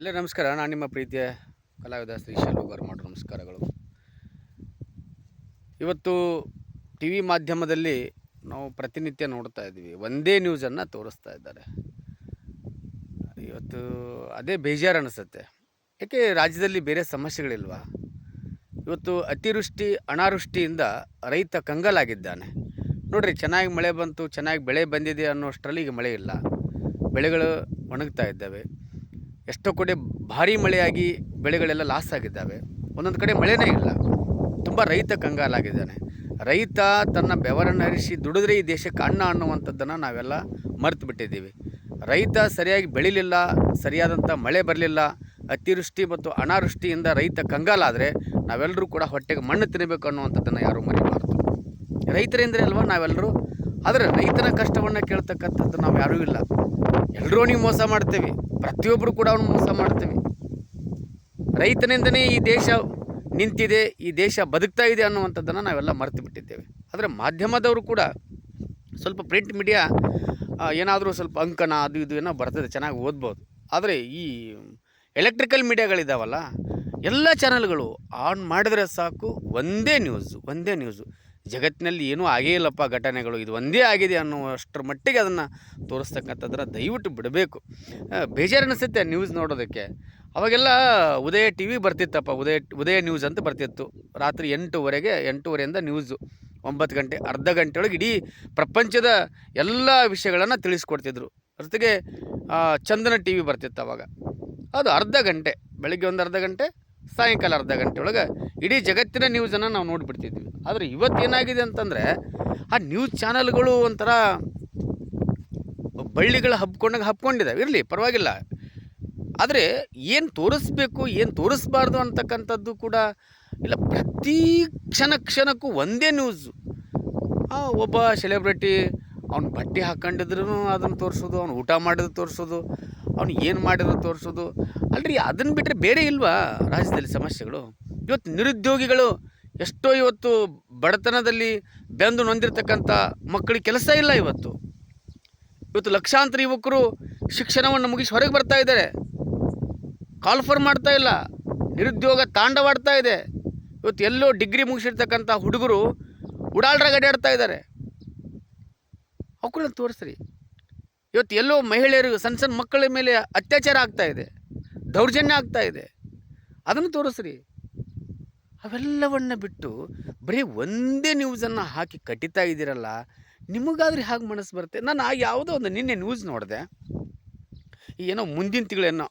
ಇಲ್ಲ ನಮಸ್ಕಾರ, ನಾನು ನಿಮ್ಮ ಪ್ರೀತಿಯ ಕಲಾವಿದ ಶ್ರೀ ಶಾಲುಗಾರ್ ಮಾಡೋ ನಮಸ್ಕಾರಗಳು. ಇವತ್ತು ಟಿ ವಿ ಮಾಧ್ಯಮದಲ್ಲಿ ನಾವು ಪ್ರತಿನಿತ್ಯ ನೋಡ್ತಾ ಇದ್ದೀವಿ. ಒಂದೇ ನ್ಯೂಸನ್ನು ತೋರಿಸ್ತಾ ಇದ್ದಾರೆ. ಇವತ್ತು ಅದೇ ಬೇಜಾರು ಅನಿಸುತ್ತೆ. ಯಾಕೆ ರಾಜ್ಯದಲ್ಲಿ ಬೇರೆ ಸಮಸ್ಯೆಗಳಿಲ್ವಾ? ಇವತ್ತು ಅತಿವೃಷ್ಟಿ, ಅನಾವೃಷ್ಟಿಯಿಂದ ರೈತ ಕಂಗಾಲಾಗಿದ್ದಾನೆ. ನೋಡಿರಿ, ಚೆನ್ನಾಗಿ ಮಳೆ ಬಂತು, ಚೆನ್ನಾಗಿ ಬೆಳೆ ಬಂದಿದೆ ಅನ್ನೋಷ್ಟರಲ್ಲಿ ಈಗ ಮಳೆ ಇಲ್ಲ. ಬೆಳೆಗಳು ಒಣಗ್ತಾ ಇದ್ದಾವೆ. ಎಷ್ಟೋ ಕಡೆ ಭಾರಿ ಮಳೆಯಾಗಿ ಬೆಳೆಗಳೆಲ್ಲ ಲಾಸ್ ಆಗಿದ್ದಾವೆ. ಒಂದೊಂದು ಕಡೆ ಮಳೆನೇ ಇಲ್ಲ. ತುಂಬ ರೈತ ಕಂಗಾಲಾಗಿದ್ದಾನೆ. ರೈತ ತನ್ನ ಬೆವರನ್ನು ಹರಿಸಿ ದುಡಿದ್ರೆ ಈ ದೇಶಕ್ಕೆ ಅನ್ನ ಅನ್ನುವಂಥದ್ದನ್ನು ನಾವೆಲ್ಲ ಮರೆತು ಬಿಟ್ಟಿದ್ದೀವಿ ರೈತ ಸರಿಯಾಗಿ ಬೆಳಿಲಿಲ್ಲ, ಸರಿಯಾದಂಥ ಮಳೆ ಬರಲಿಲ್ಲ, ಅತಿವೃಷ್ಟಿ ಮತ್ತು ಅನಾವೃಷ್ಟಿಯಿಂದ ರೈತ ಕಂಗಾಲಾದರೆ ನಾವೆಲ್ಲರೂ ಕೂಡ ಹೊಟ್ಟೆಗೆ ಮಣ್ಣು ತಿನ್ನಬೇಕು ಅನ್ನುವಂಥದ್ದನ್ನು ಯಾರೂ ಮರಿಬಾರ್ದು. ರೈತರಿಂದ್ರೆ ಅಲ್ವಾ ನಾವೆಲ್ಲರೂ? ಆದರೆ ರೈತನ ಕಷ್ಟವನ್ನು ಕೇಳ್ತಕ್ಕಂಥದ್ದು ನಾವು ಯಾರೂ ಇಲ್ಲ. ಎಲ್ಲರೂ ನೀವು ಮೋಸ ಮಾಡ್ತೇವೆ. ಪ್ರತಿಯೊಬ್ಬರು ಕೂಡ ಅವನು ಮೋಸ ಮಾಡ್ತೇವೆ. ರೈತನಿಂದನೇ ಈ ದೇಶ ನಿಂತಿದೆ, ಈ ದೇಶ ಬದುಕ್ತಾ ಇದೆ ಅನ್ನುವಂಥದ್ದನ್ನು ನಾವೆಲ್ಲ ಮರೆತು ಬಿಟ್ಟಿದ್ದೇವೆ ಆದರೆ ಮಾಧ್ಯಮದವರು ಕೂಡ ಸ್ವಲ್ಪ ಪ್ರಿಂಟ್ ಮೀಡಿಯಾ ಏನಾದರೂ ಸ್ವಲ್ಪ ಅಂಕನ ಅದು ಇದು ಏನೋ ಬರ್ತದೆ, ಚೆನ್ನಾಗಿ ಓದ್ಬೋದು. ಆದರೆ ಈ ಎಲೆಕ್ಟ್ರಿಕಲ್ ಮೀಡಿಯಾಗಳಿದ್ದಾವಲ್ಲ ಎಲ್ಲ ಚಾನಲ್ಗಳು ಆನ್ ಮಾಡಿದ್ರೆ ಸಾಕು, ಒಂದೇ ನ್ಯೂಸು ಒಂದೇ ನ್ಯೂಸು ಜಗತ್ತಿನಲ್ಲಿ ಏನೂ ಆಗೇ ಇಲ್ಲಪ್ಪ ಘಟನೆಗಳು. ಇದು ಒಂದೇ ಆಗಿದೆ ಅನ್ನುವಷ್ಟರ ಮಟ್ಟಿಗೆ ಅದನ್ನು ತೋರಿಸ್ತಕ್ಕಂಥದ್ದನ್ನು ದಯವಿಟ್ಟು ಬಿಡಬೇಕು. ಬೇಜಾರು ಅನಿಸುತ್ತೆ ನ್ಯೂಸ್ ನೋಡೋದಕ್ಕೆ. ಅವಾಗೆಲ್ಲ ಉದಯ ಟಿ ವಿ ಬರ್ತಿತ್ತಪ್ಪ, ಉದಯ ಉದಯ ನ್ಯೂಸ್ ಅಂತ ಬರ್ತಿತ್ತು. ರಾತ್ರಿ ಎಂಟೂವರೆಗೆ, ಎಂಟೂವರೆಯಿಂದ ನ್ಯೂಸು ಒಂಬತ್ತು ಗಂಟೆ, ಅರ್ಧ ಗಂಟೆ ಒಳಗೆ ಇಡೀ ಪ್ರಪಂಚದ ಎಲ್ಲ ವಿಷಯಗಳನ್ನು ತಿಳಿಸ್ಕೊಡ್ತಿದ್ರು. ಜೊತೆಗೆ ಚಂದನ ಟಿ ವಿ ಬರ್ತಿತ್ತು ಅವಾಗ. ಅದು ಅರ್ಧ ಗಂಟೆ, ಬೆಳಗ್ಗೆ ಒಂದು ಅರ್ಧ ಗಂಟೆ ಸಾಯಂಕಾಲ ಅರ್ಧ ಗಂಟೆ ಒಳಗೆ ಇಡೀ ಜಗತ್ತಿನ ನ್ಯೂಸನ್ನು ನಾವು ನೋಡಿಬಿಡ್ತಿದ್ವಿ. ಆದರೆ ಇವತ್ತೇನಾಗಿದೆ ಅಂತಂದರೆ, ಆ ನ್ಯೂಸ್ ಚಾನಲ್ಗಳು ಒಂಥರ ಬಳ್ಳಿಗಳು ಹಬ್ಕೊಂಡಾಗ ಹಬ್ಕೊಂಡಿದ್ದಾವೆ ಇರಲಿ, ಪರವಾಗಿಲ್ಲ. ಆದರೆ ಏನು ತೋರಿಸ್ಬೇಕು, ಏನು ತೋರಿಸ್ಬಾರ್ದು ಅಂತಕ್ಕಂಥದ್ದು ಕೂಡ ಇಲ್ಲ. ಪ್ರತಿ ಕ್ಷಣ ಕ್ಷಣಕ್ಕೂ ಒಂದೇ ನ್ಯೂಸು ಒಬ್ಬ ಸೆಲೆಬ್ರಿಟಿ ಅವ್ನು ಬಟ್ಟೆ ಹಾಕ್ಕೊಂಡಿದ್ರು ಅದನ್ನು ತೋರಿಸೋದು, ಅವ್ನು ಊಟ ಮಾಡಿದ್ರು ತೋರಿಸೋದು. ಅವ್ನು ಏನು ಮಾಡಿದ್ರು ತೋರಿಸೋದು? ಅಲ್ರಿ ಅದನ್ನು ಬಿಟ್ಟರೆ ಬೇರೆ ಇಲ್ವಾ ರಾಜ್ಯದಲ್ಲಿ ಸಮಸ್ಯೆಗಳು? ಇವತ್ತು ನಿರುದ್ಯೋಗಿಗಳು ಎಷ್ಟೋ ಇವತ್ತು ಬಡತನದಲ್ಲಿ ಬೆಂದು ನೊಂದಿರತಕ್ಕಂಥ ಮಕ್ಕಳಿಗೆ ಕೆಲಸ ಇಲ್ಲ ಇವತ್ತು. ಇವತ್ತು ಲಕ್ಷಾಂತರ ಯುವಕರು ಶಿಕ್ಷಣವನ್ನು ಮುಗಿಸಿ ಹೊರಗೆ ಬರ್ತಾ ಇದ್ದಾರೆ. ಕಾಲ್ಫರ್ ಮಾಡ್ತಾ ಇಲ್ಲ. ನಿರುದ್ಯೋಗ ತಾಂಡವಾಡ್ತಾ ಇದೆ. ಇವತ್ತು ಎಲ್ಲೋ ಡಿಗ್ರಿ ಮುಗಿಸಿರ್ತಕ್ಕಂಥ ಹುಡುಗರು ಉಡಾಳ್ರಾಗ ಅಡ್ಡಾಡ್ತಾ ಇದ್ದಾರೆ. ಅವಕ್ಕೂ ತೋರಿಸ್ರಿ. ಇವತ್ತು ಎಲ್ಲೋ ಮಹಿಳೆಯರು ಸಣ್ಣ ಸಣ್ಣ ಮಕ್ಕಳ ಮೇಲೆ ಅತ್ಯಾಚಾರ ಆಗ್ತಾ ಇದೆ, ದೌರ್ಜನ್ಯ ಆಗ್ತಾ ಇದೆ. ಅದನ್ನು ತೋರಿಸ್ರಿ. ಅವೆಲ್ಲವನ್ನ ಬಿಟ್ಟು ಬರೀ ಒಂದೇ ನ್ಯೂಸನ್ನು ಹಾಕಿ ಕಟ್ಟಿತಾ ಇದ್ದೀರಲ್ಲ, ನಿಮಗಾದ್ರೆ ಹಾಗೆ ಮನಸ್ಸು ಬರುತ್ತೆ? ನಾನು ಆ ಯಾವುದೋ ಒಂದು ನಿನ್ನೆ ನ್ಯೂಸ್ ನೋಡಿದೆ. ಏನೋ ಮುಂದಿನ ತಿಂಗಳೇನೋ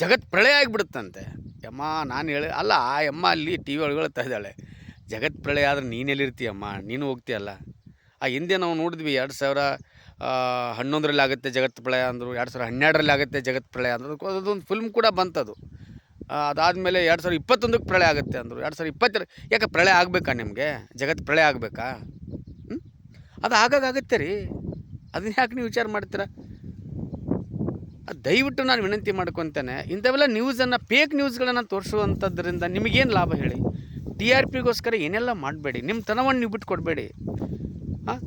ಜಗತ್ ಪ್ರಳಯ ಆಗಿಬಿಡುತ್ತಂತೆ. ಯಮ್ಮ, ನಾನು ಹೇಳಿ, ಅಲ್ಲ, ಆ ಯಮ್ಮ ಅಲ್ಲಿ ಟಿ ವಿ ಒಳಗೆ ಹೇಳ್ತಾ ಇದ್ದಾಳೆ, ಜಗತ್ ಪ್ರಳಯ ಆದರೆ ನೀನೆಲ್ಲಿರ್ತೀಯಮ್ಮ ನೀನು ಹೋಗ್ತೀಯಲ್ಲ? ಆ ಹಿಂದೆ ನಾವು ನೋಡಿದ್ವಿ, ಎರಡು ಸಾವಿರ ಹನ್ನೊಂದರಲ್ಲಿ ಆಗುತ್ತೆ ಜಗತ್ ಪ್ರಳಯ ಅಂದರು, ಎರಡು ಸಾವಿರ ಹನ್ನೆರಡರಲ್ಲಿ ಆಗುತ್ತೆ ಜಗತ್ ಪ್ರಳಯ ಅಂದರು ಅದೊಂದು ಫಿಲ್ಮ್ ಕೂಡ ಬಂತದು. ಅದಾದಮೇಲೆ ಎರಡು ಸಾವಿರ ಇಪ್ಪತ್ತೊಂದಕ್ಕೆ ಪ್ರಳಯ ಆಗುತ್ತೆ ಅಂದರು. ಎರಡು ಸಾವಿರ ಇಪ್ಪತ್ತರ, ಯಾಕೆ ಪ್ರಳಯ ಆಗಬೇಕಾ ನಿಮಗೆ? ಜಗತ್ ಪ್ರಳಯ ಆಗಬೇಕಾ? ಅದು ಆಗಾಗ ಆಗುತ್ತೆ ರೀ. ಅದನ್ನ ಯಾಕೆ ನೀವು ವಿಚಾರ ಮಾಡ್ತೀರಾ? ದಯವಿಟ್ಟು ನಾನು ವಿನಂತಿ ಮಾಡ್ಕೊತೇನೆ, ಇಂಥವೆಲ್ಲ ನ್ಯೂಸನ್ನು ಫೇಕ್ ನ್ಯೂಸ್ಗಳನ್ನು ತೋರಿಸುವಂಥದ್ರಿಂದ ನಿಮಗೇನು ಲಾಭ ಹೇಳಿ? ಟಿ ಆರ್ ಪಿಗೋಸ್ಕರ ಏನೆಲ್ಲ ಮಾಡಬೇಡಿ ನಿಮ್ಮ ತನವನ್ನು ನೀವು ಬಿಟ್ಟು ಕೊಡಬೇಡಿ ಹಾಂ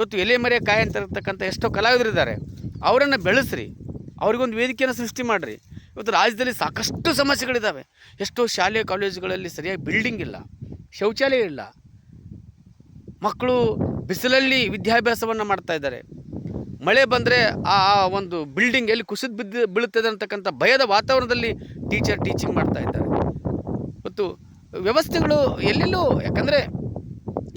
ಇವತ್ತು ಎಲೆ ಮರೆ ಕಾಯಿ ಅಂತ ಇರತಕ್ಕಂಥ ಎಷ್ಟೋ ಕಲಾವಿದರಿದ್ದಾರೆ. ಅವರನ್ನು ಬೆಳೆಸ್ರಿ. ಅವ್ರಿಗೊಂದು ವೇದಿಕೆಯನ್ನು ಸೃಷ್ಟಿ ಮಾಡಿರಿ. ಇವತ್ತು ರಾಜ್ಯದಲ್ಲಿ ಸಾಕಷ್ಟು ಸಮಸ್ಯೆಗಳಿದ್ದಾವೆ. ಎಷ್ಟೋ ಶಾಲೆ, ಕಾಲೇಜುಗಳಲ್ಲಿ ಸರಿಯಾಗಿ ಬಿಲ್ಡಿಂಗ್ ಇಲ್ಲ. ಶೌಚಾಲಯ ಇಲ್ಲ. ಮಕ್ಕಳು ಬಿಸಿಲಲ್ಲಿ ವಿದ್ಯಾಭ್ಯಾಸವನ್ನು ಮಾಡ್ತಾ ಇದ್ದಾರೆ. ಮಳೆ ಬಂದರೆ ಆ ಒಂದು ಬಿಲ್ಡಿಂಗ್ ಎಲ್ಲಿ ಕುಸಿದು ಬಿದ್ದು ಬೀಳುತ್ತದೆ ಅಂತಕ್ಕಂಥ ಭಯದ ವಾತಾವರಣದಲ್ಲಿ ಟೀಚರ್ ಟೀಚಿಂಗ್ ಮಾಡ್ತಾ ಇದ್ದಾರೆ. ಮತ್ತು ವ್ಯವಸ್ಥೆಗಳು ಎಲ್ಲೆಲ್ಲೂ, ಯಾಕಂದರೆ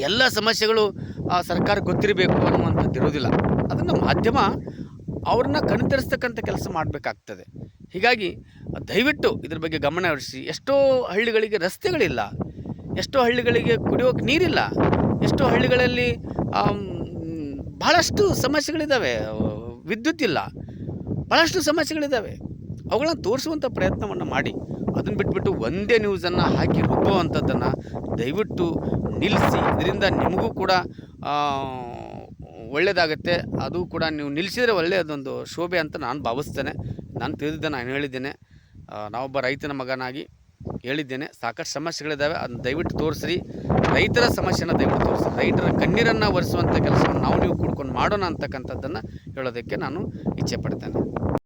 ಎಲ್ಲ ಸಮಸ್ಯೆಗಳು ಆ ಸರ್ಕಾರ ಗೊತ್ತಿರಬೇಕು ಅನ್ನುವಂಥದ್ದು ಇರೋದಿಲ್ಲ ಅದನ್ನು ಮಾಧ್ಯಮ ಅವ್ರನ್ನ ಕಣ್ತರಿಸ್ತಕ್ಕಂಥ ಕೆಲಸ ಮಾಡಬೇಕಾಗ್ತದೆ. ಹೀಗಾಗಿ ದಯವಿಟ್ಟು ಇದ್ರ ಬಗ್ಗೆ ಗಮನ ಹರಿಸಿ. ಎಷ್ಟೋ ಹಳ್ಳಿಗಳಿಗೆ ರಸ್ತೆಗಳಿಲ್ಲ. ಎಷ್ಟೋ ಹಳ್ಳಿಗಳಿಗೆ ಕುಡಿಯೋಕೆ ನೀರಿಲ್ಲ. ಎಷ್ಟೋ ಹಳ್ಳಿಗಳಲ್ಲಿ ಭಾಳಷ್ಟು ಸಮಸ್ಯೆಗಳಿದ್ದಾವೆ ವಿದ್ಯುತ್ ಇಲ್ಲ. ಭಾಳಷ್ಟು ಸಮಸ್ಯೆಗಳಿದ್ದಾವೆ ಅವುಗಳನ್ನು ತೋರಿಸುವಂಥ ಪ್ರಯತ್ನವನ್ನು ಮಾಡಿ. ಅದನ್ನು ಬಿಟ್ಬಿಟ್ಟು ಒಂದೇ ನ್ಯೂಸನ್ನು ಹಾಕಿ ರುಬ್ಬುವಂಥದ್ದನ್ನು ದಯವಿಟ್ಟು ನಿಲ್ಲಿಸಿ ಇದರಿಂದ ನಿಮಗೂ ಕೂಡ ಒಳ್ಳೆಯದಾಗತ್ತೆ ಅದು ಕೂಡ ನೀವು ನಿಲ್ಲಿಸಿದರೆ ಒಳ್ಳೆಯದೊಂದು ಶೋಭೆ ಅಂತ ನಾನು ಭಾವಿಸ್ತೇನೆ. ನಾನು ತಿಳಿದಿದ್ದೆ, ನಾನು ಹೇಳಿದ್ದೇನೆ. ನಾವೊಬ್ಬ ರೈತನ ಮಗನಾಗಿ ಹೇಳಿದ್ದೇನೆ. ಸಾಕಷ್ಟು ಸಮಸ್ಯೆಗಳಿದ್ದಾವೆ ಅದನ್ನ ದಯವಿಟ್ಟು ತೋರಿಸ್ರಿ. ರೈತರ ಸಮಸ್ಯೆನ ದಯವಿಟ್ಟು ತೋರಿಸ್ರಿ. ರೈತರ ಕಣ್ಣೀರನ್ನು ಒರೆಸುವಂಥ ಕೆಲಸವನ್ನು ನಾವು ನೀವು ಕೂಡ್ಕೊಂಡು ಮಾಡೋಣ ಅಂತಕ್ಕಂಥದ್ದನ್ನು ಹೇಳೋದಕ್ಕೆ ನಾನು ಇಚ್ಛೆ ಪಡ್ತೇನೆ.